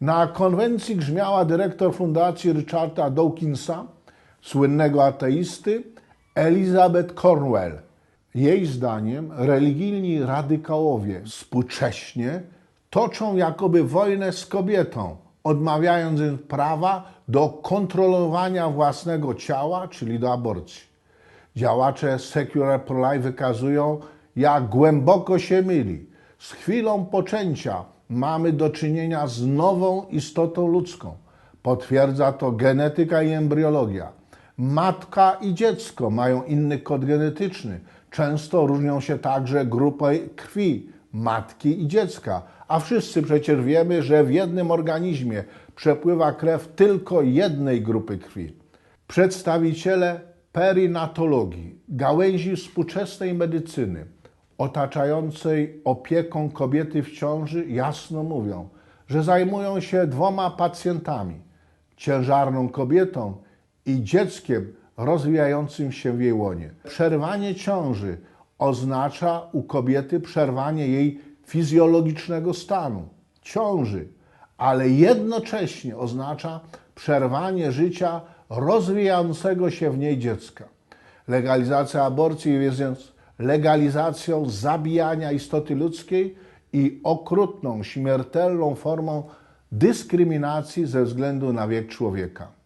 Na konwencji grzmiała dyrektor fundacji Richarda Dawkinsa, słynnego ateisty, Elizabeth Cornwell. Jej zdaniem religijni radykałowie współcześnie toczą jakoby wojnę z kobietą, odmawiając im prawa do kontrolowania własnego ciała, czyli do aborcji. Działacze Secular Pro-Life wykazują, jak głęboko się myli. Z chwilą poczęcia mamy do czynienia z nową istotą ludzką. Potwierdza to genetyka i embriologia. Matka i dziecko mają inny kod genetyczny. Często różnią się także grupy krwi matki i dziecka, a wszyscy przecież wiemy, że w jednym organizmie przepływa krew tylko jednej grupy krwi. Przedstawiciele perinatologii, gałęzi współczesnej medycyny, otaczającej opieką kobiety w ciąży, jasno mówią, że zajmują się dwoma pacjentami: ciężarną kobietą i dzieckiem rozwijającym się w jej łonie. Przerwanie ciąży oznacza u kobiety przerwanie jej fizjologicznego stanu, ciąży, ale jednocześnie oznacza przerwanie życia rozwijającego się w niej dziecka. Legalizacja aborcji jest więc legalizacją zabijania istoty ludzkiej i okrutną, śmiertelną formą dyskryminacji ze względu na wiek człowieka.